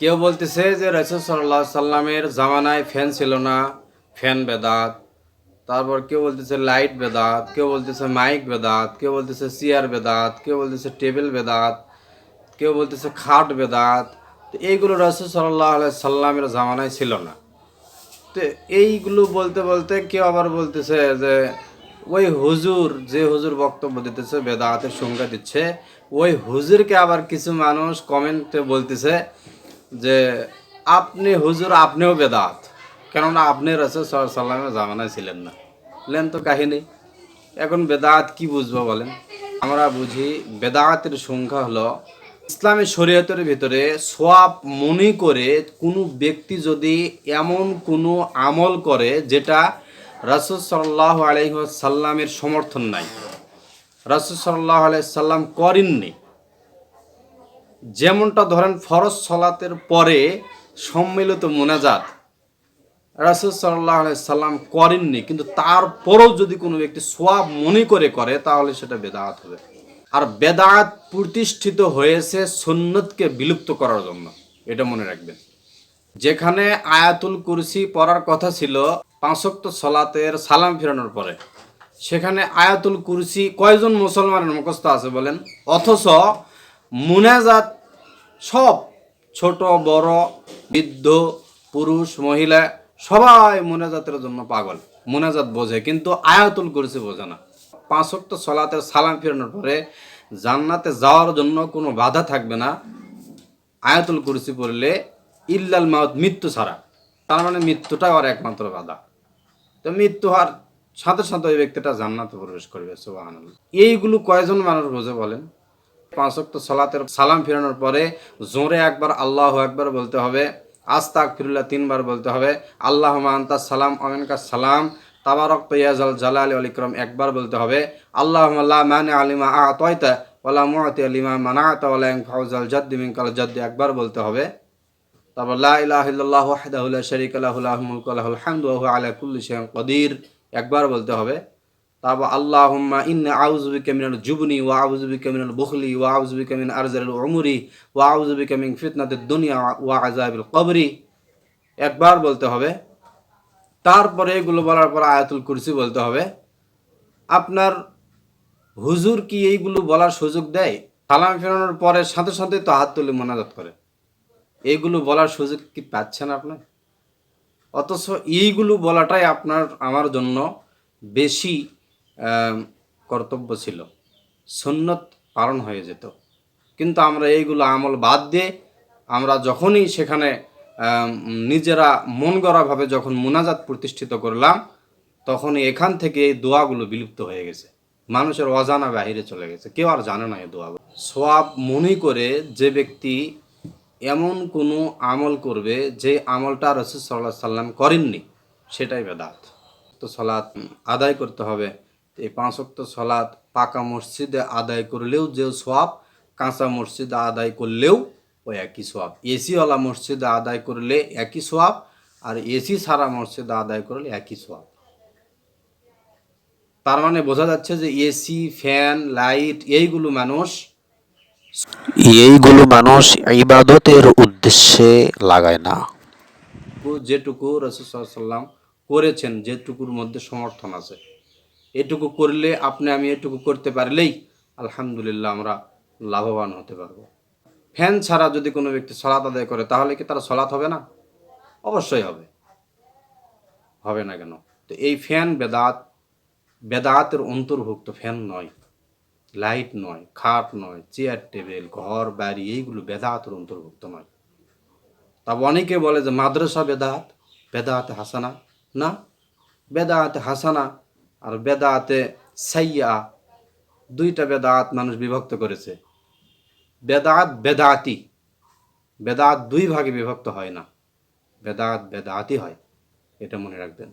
কেউ বলতেছে যে রসুল সাল্লাহ সাল্লামের জামানায় ফ্যান ছিল না, ফ্যান বেদাত। তারপর কেউ বলতেছে লাইট বেদাত, কেউ বলতেছে মাইক বেদাত, কেউ বলতেছে চেয়ার বেদাত, কেউ বলতেছে টেবিল বেদাত, কেউ বলতেছে খাট বেদাত। তো এইগুলো রসুল সাল্লাহ সাল্লামের জামানায় ছিল না। তো এইগুলো বলতে বলতে কেউ আবার বলতেছে যে ওই হুজুর, যে হুজুর বক্তব্য দিতেছে, বেদাতের সংজ্ঞা দিচ্ছে, ওই হুজুরকে আবার কিছু মানুষ কমেন্টে বলতেছে যে আপনি হুজুর, আপনিও বেদাত। কেননা আপনি সাল্লাহ সাল্লামের জামানায় ছিলেন না। লেন তো কাহিনী। এখন বেদাত কি বুঝব বলেন? আমরা বুঝি বেদাতের সংখ্যা হলো ইসলামী শরীয়তের ভিতরে সোয়াব মনে করে কোনো ব্যক্তি যদি এমন কোনো আমল করে যেটা রাসুল সাল্লাহ আলহিসাল্লামের সমর্থন নাই। রাসুল সাল্লাহ আলাইসাল্লাম করেননি। যেমনটা ধরেন ফরজ সলাতের পরে সম্মিলিত মোনাজাত রাসুল সাল্লাহ সাল্লাম করেননি, কিন্তু তারপরেও যদি কোনো ব্যক্তি সোয়াব মনে করে করে, তাহলে সেটা বেদাত হবে। আর বেদাত প্রতিষ্ঠিত হয়েছে সুন্নতকে বিলুপ্ত করার জন্য, এটা মনে রাখবেন। যেখানে আয়াতুল কুরসি পড়ার কথা ছিল পাঁচক্ত সলাতের সালাম ফেরানোর পরে। সেখানে আয়াতুল কুরসি কয়জন মুসলমানের মুখস্থ আছে বলেন? অথচ মুনাজাত সব ছোট, বড়, বৃদ্ধ, পুরুষ, মহিলা, সবাই মোনাজাতের জন্য পাগল। মোনাজাত বোঝে, কিন্তু আয়াতুল কুরসি বোঝে না। পাঁচ পাঁচক্ত সলাতের সালাম ফেরানোর পরে জান্নাতে যাওয়ার জন্য কোনো বাধা থাকবে না। আয়াতুল কুরসি পড়লে ইল্লাল মাউত মৃত্যু ছাড়া। তার মানে মৃত্যুটাই আর একমাত্র বাধা। তো মৃত্যু হওয়ার সাথে সাথে ওই ব্যক্তিটা জান্নাতে প্রবেশ করবে, সুবহানাল্লাহ। এইগুলো কয়জন মানুষ বোঝে বলেন? পাঁচ ওয়াক্ত সলাতের সালাম ফিরানোর পরে জোরে একবার আল্লাহ একবার বলতে হবে আস্তাক ফিরুল্লাহ তিনবার বলতে হবে আল্লাহ আন্তা সালাম অমেনকা সালাম, তাবারক তৈয়াজাল জালাল আলিক্রম একবার বলতে হবে আল্লাহ আল্লাহ মানে আলিমা আ তয়তা ওলা মুআতি আলিমা মানাতা ওলা ফাউজাল জাদ্দি মিনকাল জাদ্দি একবার বলতে হবে। তারপর লা ইলাহা ইল্লাল্লাহু ওয়াহদাহু লা শারীকা আলা কুল্লি কাদির একবার বলতে হবে। তারপর আল্লাহুম্মা ইন্না আউযু বিকা মিনাল জুবনি ওয়া আউযু বিকা মিনাল বুখলি ওয়া আউযু বিকা মিন আরজালিল উমরি ওয়া আউযু বিকা মিন ফিতনাতিদ দুনিয়া ওয়া আযাবিল কবরি। একবার বলতে হবে, তারপরে এগুলো বলার পর আয়াতুল কুরসি বলতে হবে, আপনার হুজুর কি এইগুলো বলার সুযোগ দেয়? সালাম ফেরানোর পরে সাথে সাথে তো হাত তুলে মোনাজাত করে। এইগুলো বলার সুযোগ কি পাচ্ছেন আপনার অথচ এইগুলো বলাটাই আপনার, আমার জন্য বেশি কর্তব্য ছিল। সুন্নত পালন হয়ে যেত। কিন্তু আমরা এইগুলো আমল বাদ দিয়ে আমরা যখনই সেখানে নিজেরা মন গড়াভাবে যখন মোনাজাত প্রতিষ্ঠিত করলাম তখন এখান থেকে এই দোয়াগুলো বিলুপ্ত হয়ে গেছে। মানুষের অজানা বাহিরে চলে গেছে। কেউ আর জানে না এই দোয়াগুলো। সোয়াব মনে করে যে ব্যক্তি এমন কোনো আমল করবে যে আমলটা রসুল সাল্লাহ সাল্লাম করেননি, সেটাই বেদাত। তো সলাৎ আদায় করতে হবে। এই পাঁচ ওয়াক্ত সলাৎ পাকা মসজিদে আদায় করলেও যে সোয়াব কাঁচা মসজিদে আদায় করলেও ওই একই সোয়াব। এসিওয়ালা মসজিদে আদায় করলে একই সোয়াব আর এসি সারা মসজিদে আদায় করলে একই সোয়াব। তার মানে বোঝা যাচ্ছে যে এসি ফ্যান লাইট এইগুলো মানুষ এইগুলো মানুষ ইবাদতের উদ্দেশ্যে লাগায় না। যেটুকু- যেটুকু রসুসাল্লাম করেছেন যেটুকুর মধ্যে সমর্থন আছে। এটুকু করলে আপনি আমি এটুকু করতে পারলেই আলহামদুলিল্লাহ আমরা লাভবান হতে পারব। ফ্যান ছাড়া যদি কোনো ব্যক্তি সলাৎ আদায় করে, তাহলে কি তারা সলাৎ হবে না? অবশ্যই হবে। হবে না কেন? তো এই ফ্যান বেদাত, বেদাতের অন্তর্ভুক্ত ফ্যান নয়, লাইট নয়, খাট নয়, চেয়ার টেবিল, ঘর, বাড়ি, এইগুলো বেদাতের অন্তর্ভুক্ত নয়। তা অনেকে বলে যে মাদ্রাসা বেদাত, বেদাতে হাসানা। না, বেদাতে হাসানা আর বেদাতে সাইয়া দুইটা বেদাত মানুষ বিভক্ত করেছে। বেদাত বেদাতি। বেদাত দুই ভাগে বিভক্ত হয় না। বেদাত বেদাতি হয়, এটা মনে রাখবেন।